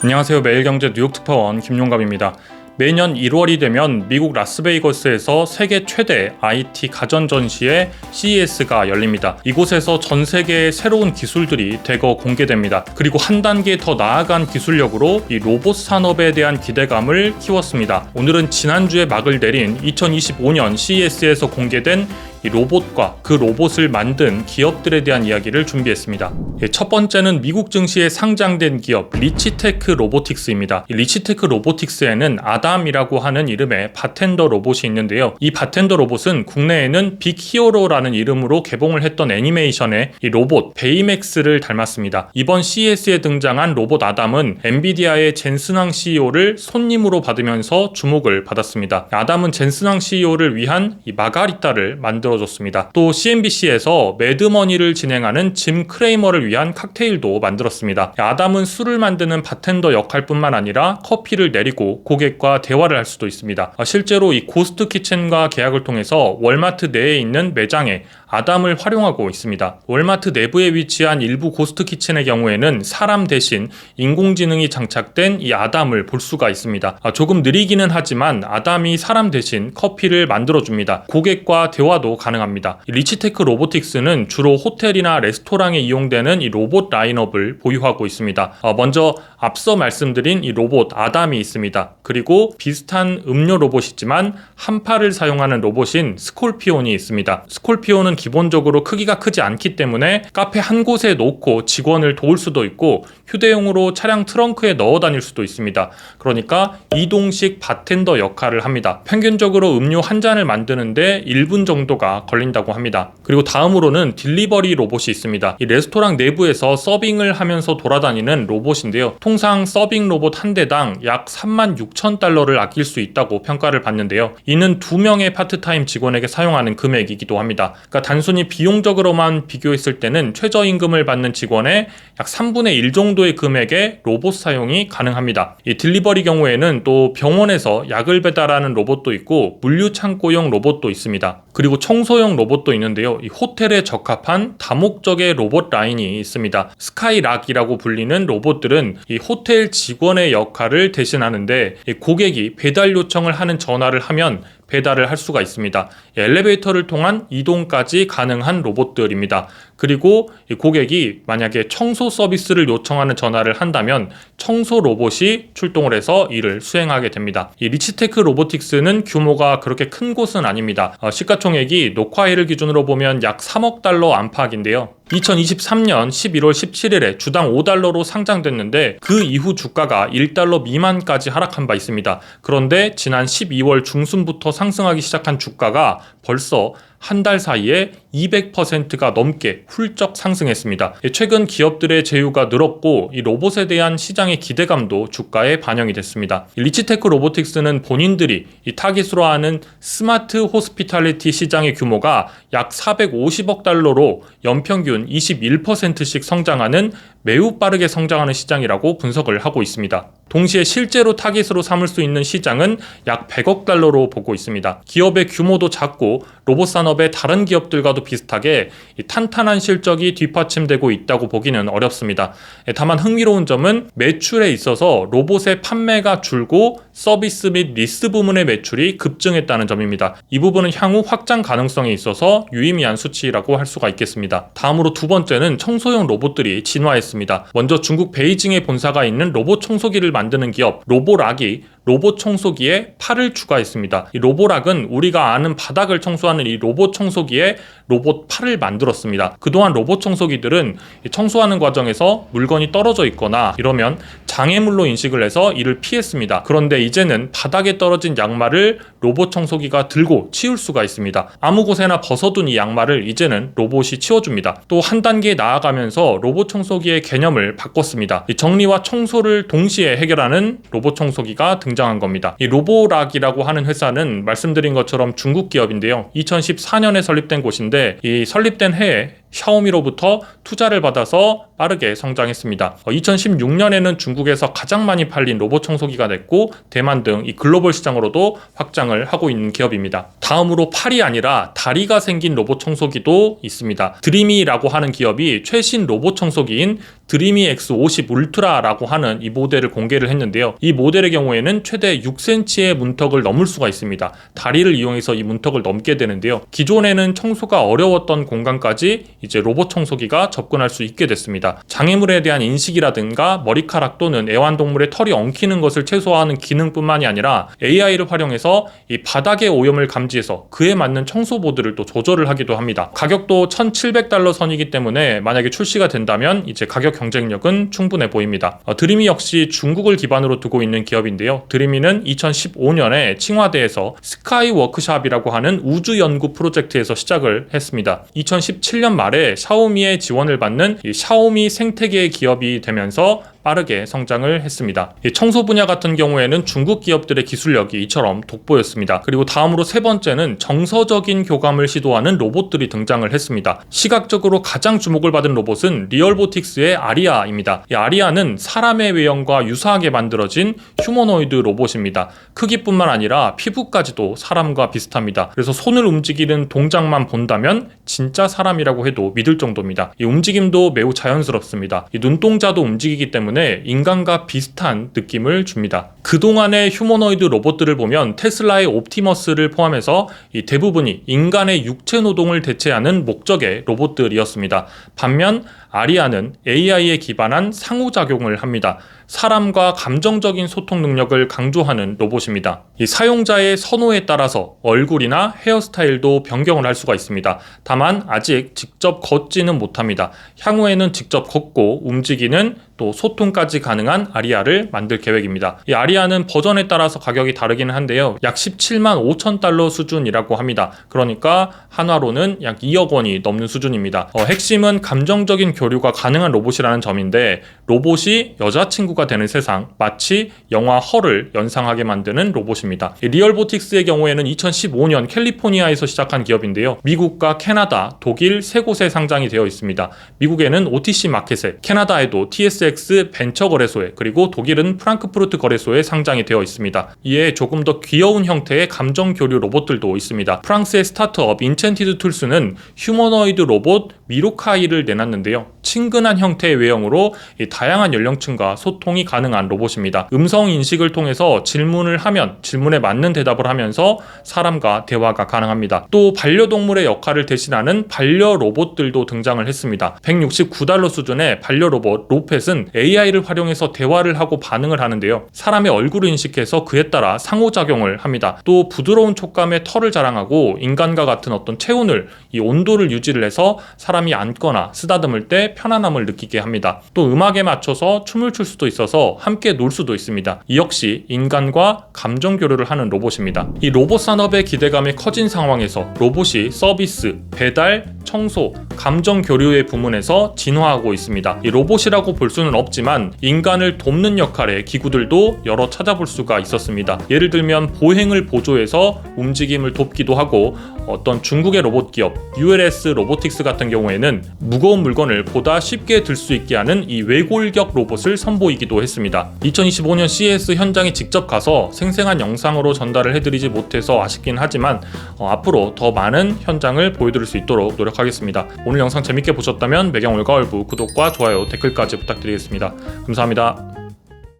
안녕하세요. 매일경제 뉴욕 특파원 김용갑입니다. 매년 1월이 되면 미국 라스베이거스에서 세계 최대 IT 가전 전시회 CES가 열립니다. 이곳에서 전 세계의 새로운 기술들이 대거 공개됩니다. 그리고 한 단계 더 나아간 기술력으로 이 로봇 산업에 대한 기대감을 키웠습니다. 오늘은 지난주에 막을 내린 2025년 CES에서 공개된 이 로봇과 그 로봇을 만든 기업들에 대한 이야기를 준비했습니다. 예, 첫 번째는 미국 증시에 상장된 기업 리치테크 로보틱스입니다. 이 리치테크 로보틱스에는 아담이라고 하는 이름의 바텐더 로봇이 있는데요. 이 바텐더 로봇은 국내에는 빅 히어로라는 이름으로 개봉을 했던 애니메이션의 이 로봇 베이맥스를 닮았습니다. 이번 CES에 등장한 로봇 아담은 엔비디아의 젠스낭 CEO를 손님으로 받으면서 주목을 받았습니다. 아담은 젠스낭 CEO를 위한 이 마가리타를 만 들어 줬습니다. 또 CNBC에서 매드머니를 진행하는 짐 크레이머를 위한 칵테일도 만들었습니다. 아담은 술을 만드는 바텐더 역할뿐만 아니라 커피를 내리고 고객과 대화를 할 수도 있습니다. 실제로 이 고스트 키친과 계약을 통해서 월마트 내에 있는 매장에 아담을 활용하고 있습니다. 월마트 내부에 위치한 일부 고스트 키친의 경우에는 사람 대신 인공지능이 장착된 이 아담을 볼 수가 있습니다. 조금 느리기는 하지만 아담이 사람 대신 커피를 만들어줍니다. 고객과 대화도 가능합니다. 리치테크 로보틱스는 주로 호텔이나 레스토랑에 이용되는 이 로봇 라인업을 보유하고 있습니다. 어, 먼저 앞서 말씀드린 이 로봇 아담이 있습니다. 그리고 비슷한 음료 로봇이지만 한 팔을 사용하는 로봇인 스콜피온이 있습니다. 스콜피온은 기본적으로 크기가 크지 않기 때문에 카페 한 곳에 놓고 직원을 도울 수도 있고 휴대용으로 차량 트렁크에 넣어 다닐 수도 있습니다. 그러니까 이동식 바텐더 역할을 합니다. 평균적으로 음료 한 잔을 만드는데 1분 정도가 걸린다고 합니다. 그리고 다음으로는 딜리버리 로봇이 있습니다. 이 레스토랑 내부에서 서빙을 하면서 돌아다니는 로봇인데요. 통상 서빙 로봇 한 대당 약 3만 6천 달러를 아낄 수 있다고 평가를 받는데요. 이는 두 명의 파트타임 직원에게 사용하는 금액이기도 합니다. 그러니까 단순히 비용적으로만 비교했을 때는 최저임금을 받는 직원의 약 3분의 1 정도의 금액의 로봇 사용이 가능합니다. 이 딜리버리 경우에는 또 병원에서 약을 배달하는 로봇도 있고 물류 창고용 로봇도 있습니다. 그리고 청소용 로봇도 있는데요. 이 호텔에 적합한 다목적의 로봇 라인이 있습니다. 스카이락이라고 불리는 로봇들은 이 호텔 직원의 역할을 대신하는데 고객이 배달 요청을 하는 전화를 하면 배달을 할 수가 있습니다. 엘리베이터를 통한 이동까지 가능한 로봇들입니다. 그리고 고객이 만약에 청소 서비스를 요청하는 전화를 한다면 청소 로봇이 출동을 해서 일을 수행하게 됩니다. 이 리치테크 로보틱스는 규모가 그렇게 큰 곳은 아닙니다. 어, 시가총액이 녹화일을 기준으로 보면 약 3억 달러 안팎인데요. 2023년 11월 17일에 주당 5달러로 상장됐는데 그 이후 주가가 1달러 미만까지 하락한 바 있습니다. 그런데 지난 12월 중순부터 상승하기 시작한 주가가 벌써 한 달 사이에 200%가 넘게 훌쩍 상승했습니다. 예, 최근 기업들의 제휴가 늘었고 이 로봇에 대한 시장의 기대감도 주가에 반영이 됐습니다. 리치테크 로보틱스는 본인들이 이 타깃으로 하는 스마트 호스피탈리티 시장의 규모가 약 450억 달러로 연평균 21%씩 성장하는 매우 빠르게 성장하는 시장이라고 분석을 하고 있습니다. 동시에 실제로 타깃으로 삼을 수 있는 시장은 약 100억 달러로 보고 있습니다. 기업의 규모도 작고 로봇 산업의 다른 기업들과도 비슷하게 탄탄한 실적이 뒷받침되고 있다고 보기는 어렵습니다. 예, 다만 흥미로운 점은 매출에 있어서 로봇의 판매가 줄고 서비스 및 리스 부문의 매출이 급증했다는 점입니다. 이 부분은 향후 확장 가능성에 있어서 유의미한 수치라고 할 수가 있겠습니다. 다음으로 두 번째는 청소용 로봇들이 진화했 습니다. 먼저 중국 베이징에 본사가 있는 로봇 청소기를 만드는 기업 로보락이 로봇 청소기에 팔을 추가했습니다. 이 로보락은 우리가 아는 바닥을 청소하는 이 로봇 청소기에 로봇 팔을 만들었습니다. 그동안 로봇 청소기들은 청소하는 과정에서 물건이 떨어져 있거나 이러면 장애물로 인식을 해서 이를 피했습니다. 그런데 이제는 바닥에 떨어진 양말을 로봇 청소기가 들고 치울 수가 있습니다. 아무 곳에나 벗어둔 이 양말을 이제는 로봇이 치워줍니다. 또 한 단계 나아가면서 로봇 청소기의 개념을 바꿨습니다. 정리와 청소를 동시에 해결하는 로봇 청소기가 등장 등장한 겁니다. 이 로보락이라고 하는 회사는 말씀드린 것처럼 중국 기업인데요. 2014년에 설립된 곳인데 이 설립된 해에 샤오미로부터 투자를 받아서 빠르게 성장했습니다. 2016년에는 중국에서 가장 많이 팔린 로봇 청소기가 됐고 대만 등 이 글로벌 시장으로도 확장을 하고 있는 기업입니다. 다음으로 팔이 아니라 다리가 생긴 로봇 청소기도 있습니다. 드리미라고 하는 기업이 최신 로봇 청소기인 드리미 X50 울트라라고 하는 이 모델을 공개를 했는데요. 이 모델의 경우에는 최대 6cm의 문턱을 넘을 수가 있습니다. 다리를 이용해서 이 문턱을 넘게 되는데요. 기존에는 청소가 어려웠던 공간까지 이제 로봇 청소기가 접근할 수 있게 됐습니다. 장애물에 대한 인식이라든가 머리카락 또는 애완동물의 털이 엉키는 것을 최소화하는 기능뿐만이 아니라 AI를 활용해서 이 바닥의 오염을 감지해서 그에 맞는 청소보드를 또 조절을 하기도 합니다. 가격도 1,700달러 선이기 때문에 만약에 출시가 된다면 이제 가격 경쟁력은 충분해 보입니다. 어, 드리미 역시 중국을 기반으로 두고 있는 기업인데요. 드리미는 2015년에 칭화대에서 스카이 워크샵이라고 하는 우주 연구 프로젝트에서 시작을 했습니다. 2017년 말에 샤오미의 지원을 받는 이 샤오미 생태계 기업이 되면서 빠르게 성장을 했습니다. 이 청소 분야 같은 경우에는 중국 기업들의 기술력이 이처럼 돋보였습니다. 그리고 다음으로 세 번째는 정서적인 교감을 시도하는 로봇들이 등장을 했습니다. 시각적으로 가장 주목을 받은 로봇은 리얼보틱스의 아리아입니다. 이 아리아는 사람의 외형과 유사하게 만들어진 휴머노이드 로봇입니다. 크기뿐만 아니라 피부까지도 사람과 비슷합니다. 그래서 손을 움직이는 동작만 본다면 진짜 사람이라고 해도 믿을 정도입니다. 이 움직임도 매우 자연스럽습니다. 이 눈동자도 움직이기 때문에 인간과 비슷한 느낌을 줍니다. 그동안의 휴머노이드 로봇들을 보면 테슬라의 옵티머스를 포함해서 이 대부분이 인간의 육체 노동을 대체하는 목적의 로봇들이었습니다. 반면 아리아는 AI에 기반한 상호작용을 합니다. 사람과 감정적인 소통 능력을 강조하는 로봇입니다. 이 사용자의 선호에 따라서 얼굴이나 헤어스타일도 변경을 할 수가 있습니다. 다만 아직 직접 걷지는 못합니다. 향후에는 직접 걷고 움직이는 또 소통까지 가능한 아리아를 만들 계획입니다. 이 아리아는 버전에 따라서 가격이 다르기는 한데요. 약 17만 5천 달러 수준이라고 합니다. 그러니까 한화로는 약 2억 원이 넘는 수준입니다. 어, 핵심은 감정적인 교류가 가능한 로봇이라는 점인데 로봇이 여자친구가 되는 세상 마치 영화 헐을 연상하게 만드는 로봇입니다. 이 리얼보틱스의 경우에는 2015년 캘리포니아에서 시작한 기업인데요. 미국과 캐나다, 독일 세 곳에 상장이 되어 있습니다. 미국에는 OTC 마켓에, 캐나다에도 TSX 벤처 거래소에, 그리고 독일은 프랑크푸르트 거래소에 상장이 되어 있습니다. 이에 조금 더 귀여운 형태의 감정 교류 로봇들도 있습니다. 프랑스의 스타트업 인첸티드 툴스는 휴머노이드 로봇 미로카이를 내놨는데요. 친근한 형태의 외형으로 다양한 연령층과 소통이 가능한 로봇입니다. 음성 인식을 통해서 질문을 하면 질문에 맞는 대답을 하면서 사람과 대화가 가능합니다. 또 반려동물의 역할을 대신하는 반려 로봇들도 등장을 했습니다. 169달러 수준의 반려 로봇 로펫은 AI를 활용해서 대화를 하고 반응을 하는데요. 사람의 얼굴을 인식해서 그에 따라 상호작용을 합니다. 또 부드러운 촉감의 털을 자랑하고 인간과 같은 어떤 체온을 이 온도를 유지를 해서 사람이 앉거나 쓰다듬을 때 편안함을 느끼게 합니다. 또 음악에 맞춰서 춤을 출 수도 있어서 함께 놀 수도 있습니다. 이 역시 인간과 감정 교류를 하는 로봇입니다. 이 로봇 산업의 기대감이 커진 상황에서 로봇이 서비스, 배달, 청소, 감정 교류의 부문에서 진화하고 있습니다. 이 로봇이라고 볼 수는 없지만 인간을 돕는 역할의 기구들도 여러 찾아볼 수가 있었습니다. 예를 들면 보행을 보조해서 움직임을 돕기도 하고 어떤 중국의 로봇 기업 ULS 로보틱스 같은 경우에는 무거운 물건을 보다 쉽게 들 수 있게 하는 이 외골격 로봇을 선보이기도 했습니다. 2025년 CES 현장에 직접 가서 생생한 영상으로 전달을 해드리지 못해서 아쉽긴 하지만 어, 앞으로 더 많은 현장을 보여드릴 수 있도록 노력하겠습니다. 오늘 영상 재밌게 보셨다면 매경 올가을부 구독과 좋아요 댓글까지 부탁드리겠습니다. 감사합니다.